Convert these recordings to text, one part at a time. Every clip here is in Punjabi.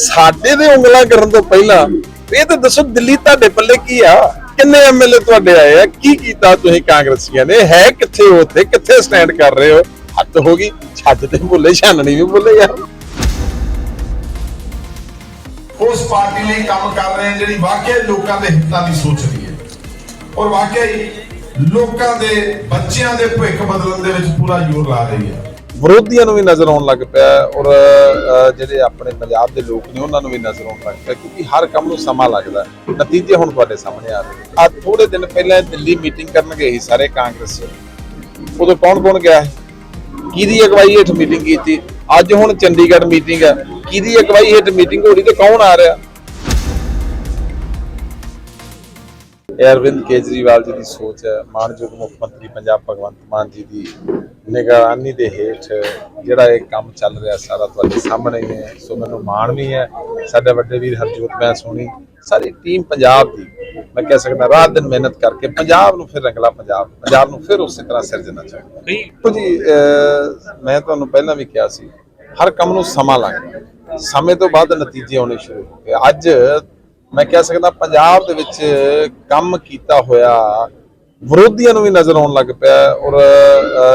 ਸਾਡੇ ਦੇ ਉਂਗਲਾਂ ਕਰਨ ਤੋਂ ਪਹਿਲਾਂ ਇਹ ਤਾਂ ਦੱਸੋ ਦਿੱਲੀ ਤੁਹਾਡੇ ਪੱਲੇ ਕੀ ਆ? ਕਿੰਨੇ ਐਮਐਲਏ ਤੁਹਾਡੇ ਆਏ ਆ? ਕੀ ਕੀਤਾ ਤੁਸੀਂ ਕਾਂਗਰਸੀਆਂ ਨੇ? ਹੈ ਕਿੱਥੇ ਹੋ ਉੱਥੇ? ਕਿੱਥੇ ਸਟੈਂਡ ਕਰ ਰਹੇ ਹੋ? ਹੱਦ ਹੋ ਗਈ। ਛੱਜ ਤੇ ਬੋਲੇ ਛਾਨਣੀ ਵੀ ਭੁੱਲੇ ਯਾਰ। ਉਸ ਪਾਰਟੀ ਲਈ ਕੰਮ ਕਰ ਰਹੇ ਜਿਹੜੀ ਵਾਕਿਆ ਲੋਕਾਂ ਦੇ ਹਿੱਤਾਂ ਦੀ ਸੋਚਦੀ ਹੈ। ਔਰ ਵਾਕਿਆ ਲੋਕਾਂ ਦੇ ਬੱਚਿਆਂ ਦੇ ਭਵਿੱਖ ਬਦਲਣ ਦੇ ਵਿੱਚ ਪੂਰਾ ਜ਼ੋਰ ਲਾ ਰਹੀ ਹੈ। ਵਿਰੋਧੀਆਂ ਨੂੰ ਵੀ ਨਜ਼ਰ ਆਉਣ ਲੱਗ ਪਿਆ ਔਰ ਜਿਹੜੇ ਆਪਣੇ ਪੰਜਾਬ ਦੇ ਲੋਕ ਨੇ, ਉਹਨਾਂ ਨੂੰ ਵੀ ਨਜ਼ਰ ਆਉਣ ਲੱਗ ਪਿਆ ਕਿਉਂਕਿ ਹਰ ਕੰਮ ਨੂੰ ਸਮਾਂ ਲੱਗਦਾ ਨਤੀਜੇ ਹੁਣ ਤੁਹਾਡੇ ਸਾਹਮਣੇ ਆ ਰਹੇ ਆ ਥੋੜੇ ਦਿਨ ਪਹਿਲਾਂ ਦਿੱਲੀ ਮੀਟਿੰਗ ਕਰਨ ਗਏ ਸੀ ਸਾਰੇ ਕਾਂਗਰਸੀ। ਉਦੋਂ ਕੌਣ ਕੌਣ ਗਿਆ ਕਿਹਦੀ ਅਗਵਾਈ ਹੇਠ ਮੀਟਿੰਗ ਕੀਤੀ? ਅੱਜ ਹੁਣ ਚੰਡੀਗੜ੍ਹ ਮੀਟਿੰਗ ਹੈ। ਕਿਹਦੀ ਅਗਵਾਈ ਹੇਠ ਮੀਟਿੰਗ ਹੋ ਰਹੀ ਤੇ ਕੌਣ ਆ ਰਿਹਾ? ਅਰਵਿੰਦ ਕੇਜਰੀਵਾਲ ਜੀ ਦੀ ਸੋਚ ਹੈ। ਮਾਨਯੋਗ ਮੁੱਖ ਮੰਤਰੀ ਪੰਜਾਬ ਭਗਵੰਤ ਮਾਨ ਜੀ ਦੀ ਨਿਗਰਾਨੀ ਦੇ ਹੇਠ ਜਿਹੜਾ ਇਹ ਕੰਮ ਚੱਲ ਰਿਹਾ ਸਾਰਾ ਤੁਹਾਡੇ ਸਾਹਮਣੇ ਹੀ ਹੈ ਸੋ ਮੈਨੂੰ ਮਾਣ ਵੀ ਹੈ। ਸਾਡੇ ਵੱਡੇ ਵੀਰ ਹਰਜੋਤ ਮੈਂ ਸੋਣੀ ਸਾਰੀ ਟੀਮ ਪੰਜਾਬ ਦੀ। ਮੈਂ ਕਹਿ ਸਕਦਾ ਰਾਤ ਦਿਨ ਮਿਹਨਤ ਕਰਕੇ ਪੰਜਾਬ ਨੂੰ ਫਿਰ ਰੰਗਲਾ ਪੰਜਾਬ ਪੰਜਾਬ ਨੂੰ ਫਿਰ ਉਸੇ ਤਰ੍ਹਾਂ ਸਿਰਜਣਾ ਚਾਹੀਦਾ। ਜੀ ਮੈਂ ਤੁਹਾਨੂੰ ਪਹਿਲਾਂ ਵੀ ਕਿਹਾ ਸੀ ਹਰ ਕੰਮ ਨੂੰ ਸਮਾਂ ਲੱਗਦਾ ਸਮੇਂ ਤੋਂ ਬਾਅਦ ਨਤੀਜੇ ਆਉਣੇ ਸ਼ੁਰੂ ਹੋ ਗਏ। ਅੱਜ ਮੈਂ ਕਹਿ ਸਕਦਾ ਪੰਜਾਬ ਦੇ ਵਿੱਚ ਕੰਮ ਕੀਤਾ ਹੋਇਆ ਵਿਰੋਧੀਆਂ ਨੂੰ ਵੀ ਨਜ਼ਰ ਆਉਣ ਲੱਗ ਪਿਆ ਔਰ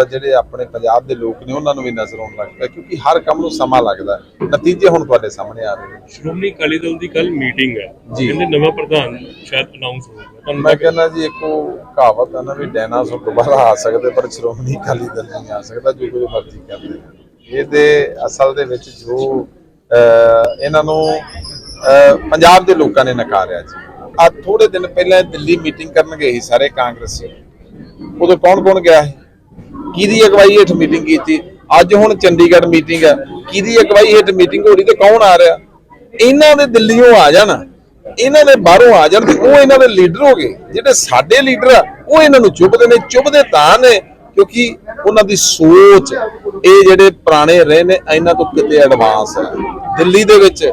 ਜਿਹੜੇ ਆਪਣੇ ਪੰਜਾਬ ਦੇ ਲੋਕ ਨੇ ਉਹਨਾਂ ਨੂੰ ਵੀ ਨਜ਼ਰ ਆਉਣ ਲੱਗ ਪਿਆ ਕਿਉਂਕਿ ਹਰ ਕੰਮ ਨੂੰ ਸਮਾਂ ਲੱਗਦਾ ਹੈ। ਨਤੀਜੇ ਹੁਣ ਤੁਹਾਡੇ ਸਾਹਮਣੇ ਆ ਰਹੇ ਨੇ। ਸ਼੍ਰੋਮਣੀ ਅਕਾਲੀ ਦਲ ਦੀ ਕੱਲ ਮੀਟਿੰਗ ਹੈ। ਕਹਿੰਦੇ ਨਵਾਂ ਪ੍ਰਧਾਨ ਸ਼ਾਇਦ ਅਨਾਉਂਸ ਹੋਊਗਾ। ਮੈਂ ਕਹਿੰਦਾ ਜੀ ਇੱਕ ਕਹਾਵਤ ਹੈ ਨਾ ਵੀ ਡਾਇਨਾਸੌਰ ਦੁਬਾਰਾ ਆ ਸਕਦੇ ਪਰ ਸ਼੍ਰੋਮਣੀ ਅਕਾਲੀ ਦਲ ਨਹੀਂ ਆ ਸਕਦਾ ਜੋ ਕੁਝ ਮਰਜ਼ੀ ਕਰਦੇ ਇਹਦੇ ਅਸਲ ਦੇ ਵਿੱਚ ਜੋ ਇਹਨਾਂ ਨੂੰ ਪੰਜਾਬ ਦੇ ਲੋਕਾਂ ਨੇ ਨਕਾਰਿਆ ਜੀ। ਆ ਥੋੜੇ ਦਿਨ ਪਹਿਲਾਂ ਦਿੱਲੀ ਮੀਟਿੰਗ ਕਰਨ ਗਏ ਸੀ ਸਾਰੇ ਕਾਂਗਰਸੀ। ਉਦੋਂ ਕੌਣ ਕੌਣ ਗਿਆ ਸੀ? ਕਿਹਦੀ ਅਗਵਾਈ ਹੇਠ ਮੀਟਿੰਗ ਕੀਤੀ? ਅੱਜ ਹੁਣ ਚੰਡੀਗੜ੍ਹ ਮੀਟਿੰਗ ਹੈ ਕਿਹਦੀ ਅਗਵਾਈ ਹੇਠ ਮੀਟਿੰਗ ਹੋ ਰਹੀ ਤੇ ਕੌਣ ਆ ਰਿਹਾ? ਇਹਨਾਂ ਦੇ ਦਿੱਲੀੋਂ ਆ ਜਾਣ। ਇਹਨਾਂ ਦੇ ਬਾਹਰੋਂ ਆ ਜਾਣ ਤੇ ਉਹ ਇਹਨਾਂ ਦੇ ਲੀਡਰ ਹੋ ਗਏ। ਜਿਹੜੇ ਸਾਡੇ ਲੀਡਰ ਆ, ਉਹ ਇਹਨਾਂ ਨੂੰ ਚੁੱਭਦੇ ਨੇ। ਚੁੱਭਦੇ ਤਾਂ ਨੇ ਕਿਉਂਕਿ ਉਹਨਾਂ ਦੀ ਸੋਚ, ਇਹ ਜਿਹੜੇ ਪੁਰਾਣੇ ਰਹੇ ਨੇ, ਇਹਨਾਂ ਤੋਂ ਕਿਤੇ ਐਡਵਾਂਸ ਹੈ ਦਿੱਲੀ ਦੇ ਵਿੱਚ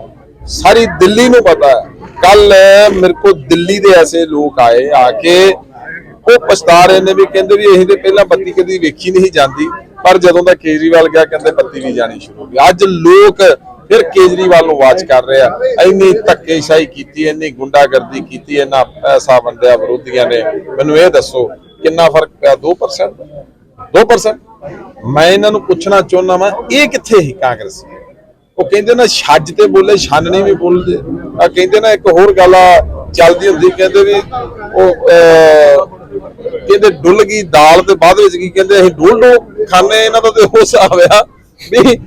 ਸਾਰੀ ਦਿੱਲੀ ਨੂੰ ਪਤਾ ਹੈ। ਕੱਲ ਮੇਰੇ ਕੋਲ ਦਿੱਲੀ ਦੇ ਐਸੇ ਲੋਕ ਆਏ, ਆ ਕੇ ਉਹ ਪਛਤਾ ਰਹੇ ਨੇ ਵੀ ਕਹਿੰਦੇ ਵੀ ਅਸੀਂ ਤੇ ਪਹਿਲਾਂ ਬੱਤੀ ਕਦੀ ਵੇਖੀ ਨਹੀਂ ਜਾਂਦੀ, ਪਰ ਜਦੋਂ ਦਾ ਕੇਜਰੀਵਾਲ ਗਿਆ ਕਹਿੰਦੇ ਬੱਤੀ ਵੀ ਜਾਣੀ ਸ਼ੁਰੂ ਹੋ ਗਈ। ਅੱਜ ਲੋਕ ਫਿਰ ਕੇਜਰੀਵਾਲ ਨੂੰ ਵਾਚ ਕਰ ਰਹੇ ਆ। ਇੰਨੀ ਧੱਕੇਸ਼ਾਹੀ ਕੀਤੀ, ਇੰਨੀ ਗੁੰਡਾਗਰਦੀ ਕੀਤੀ, ਇੰਨਾ ਪੈਸਾ ਵੰਡਿਆ ਵਿਰੋਧੀਆਂ ਨੇ। ਮੈਨੂੰ ਇਹ ਦੱਸੋ, ਕਿੰਨਾ ਫ਼ਰਕ ਪਿਆ? 2% 2% ਮੈਂ ਇਹਨਾਂ ਨੂੰ ਪੁੱਛਣਾ ਚਾਹੁੰਦਾ ਵਾਂ, ਇਹ ਕਿੱਥੇ ਹੀ ਕਾਂਗਰਸ? ਉਹ ਕਹਿੰਦੇ ਨਾ ਛੱਜ ਤੇ ਬੋਲੇ ਛਾਨਣੀ ਵੀ ਬੋਲਦੇ। ਆ ਕਹਿੰਦੇ ਨਾ ਇੱਕ ਹੋਰ ਗੱਲ ਆ, ਚੱਲਦੀ ਹੁੰਦੀ, ਕਹਿੰਦੇ ਵੀ ਉਹ ਕਹਿੰਦੇ ਡੁੱਲ ਗਈ ਦਾਲ ਤੇ ਬਾਅਦ ਵਿੱਚ ਕੀ ਕਹਿੰਦੇ, ਅਸੀਂ ਡੋਲ ਖਾਣੇ ਇਹਨਾਂ ਦਾ ਤੇ ਉਹ ਹਿਸਾਬ ਆ ਵੀ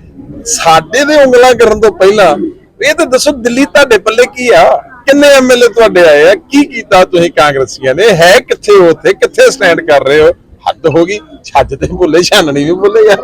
ਸਾਡੇ ਦੇ ਉਂਗਲਾਂ ਕਰਨ ਤੋਂ ਪਹਿਲਾਂ, ਇਹ ਤਾਂ ਦੱਸੋ ਦਿੱਲੀ ਤੁਹਾਡੇ ਪੱਲੇ ਕੀ ਆ? ਕਿੰਨੇ ਐਮਐਲਏ ਤੁਹਾਡੇ ਆਏ ਆ? ਕੀ ਕੀਤਾ ਤੁਸੀਂ ਕਾਂਗਰਸੀਆਂ ਨੇ? ਹੈ ਕਿੱਥੇ ਹੋ ਉੱਥੇ? ਕਿੱਥੇ ਸਟੈਂਡ ਕਰ ਰਹੇ ਹੋ? ਹੱਦ ਹੋ ਗਈ। ਛੱਜ ਤੇ ਬੋਲੇ ਛਾਨਣੀ ਵੀ ਬੋਲੇ ਯਾਰ।